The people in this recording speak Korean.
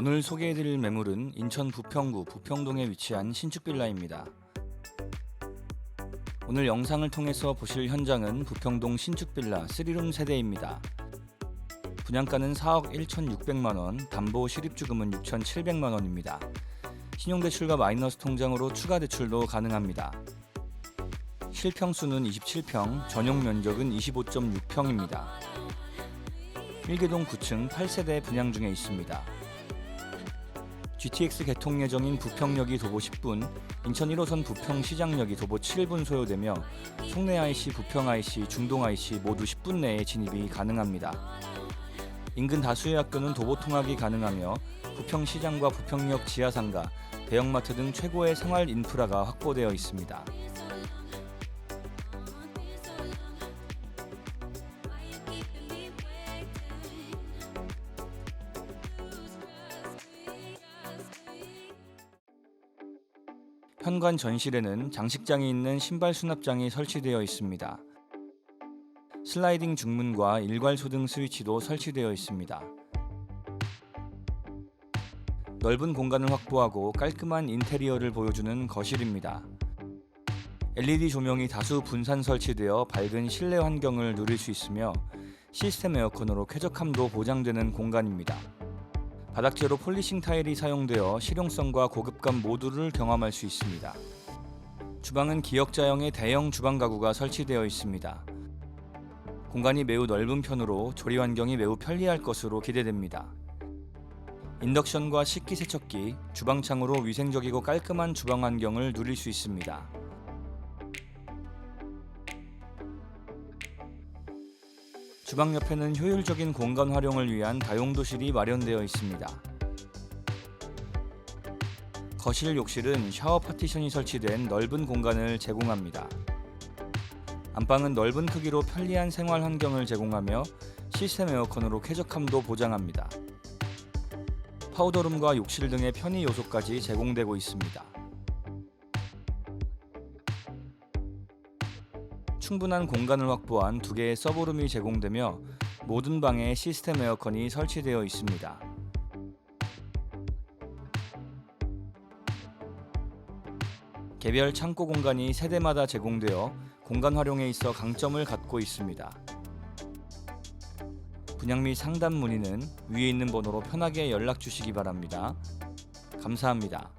오늘 소개해드릴 매물은 인천 부평구 부평동에 위치한 신축 빌라입니다. 오늘 영상을 통해서 보실 현장은 부평동 신축 빌라 3룸 세대입니다. 분양가는 4억 1,600만원, 담보 실입주금은 6,700만원입니다. 신용대출과 마이너스 통장으로 추가 대출도 가능합니다. 실평수는 27평, 전용 면적은 25.6평입니다. 1개동 9층 8세대 분양 중에 있습니다. GTX 개통 예정인 부평역이 도보 10분, 인천 1호선 부평 시장역이 도보 7분 소요되며 송내 IC, 부평 IC, 중동 IC 모두 10분 내에 진입이 가능합니다. 인근 다수의 학교는 도보 통학이 가능하며 부평 시장과 부평역 지하상가, 대형마트 등 최고의 생활 인프라가 확보되어 있습니다. 현관 전실에는 장식장이 있는 신발 수납장이 설치되어 있습니다. 슬라이딩 중문과 일괄 소 등 스위치도 설치되어 있습니다. 넓은 공간을 확보하고 깔끔한 인테리어를 보여주는 거실입니다. LED 조명이 다수 분산 설치되어 밝은 실내 환경을 누릴 수 있으며 시스템 에어컨으로 쾌적함도 보장되는 공간입니다. 바닥재로 폴리싱 타일이 사용되어 실용성과 고급감 모두를 경험할 수 있습니다. 주방은 기역자형의 대형 주방 가구가 설치되어 있습니다. 공간이 매우 넓은 편으로 조리 환경이 매우 편리할 것으로 기대됩니다. 인덕션과 식기세척기, 주방창으로 위생적이고 깔끔한 주방 환경을 누릴 수 있습니다. 주방 옆에는 효율적인 공간 활용을 위한 다용도실이 마련되어 있습니다. 거실 욕실은 샤워 파티션이 설치된 넓은 공간을 제공합니다. 안방은 넓은 크기로 편리한 생활 환경을 제공하며 시스템 에어컨으로 쾌적함도 보장합니다. 파우더룸과 욕실 등의 편의 요소까지 제공되고 있습니다. 충분한 공간을 확보한 두 개의 서브룸이 제공되며 모든 방에 시스템 에어컨이 설치되어 있습니다. 개별 창고 공간이 세대마다 제공되어 공간 활용에 있어 강점을 갖고 있습니다. 분양 및 상담 문의는 위에 있는 번호로 편하게 연락 주시기 바랍니다. 감사합니다.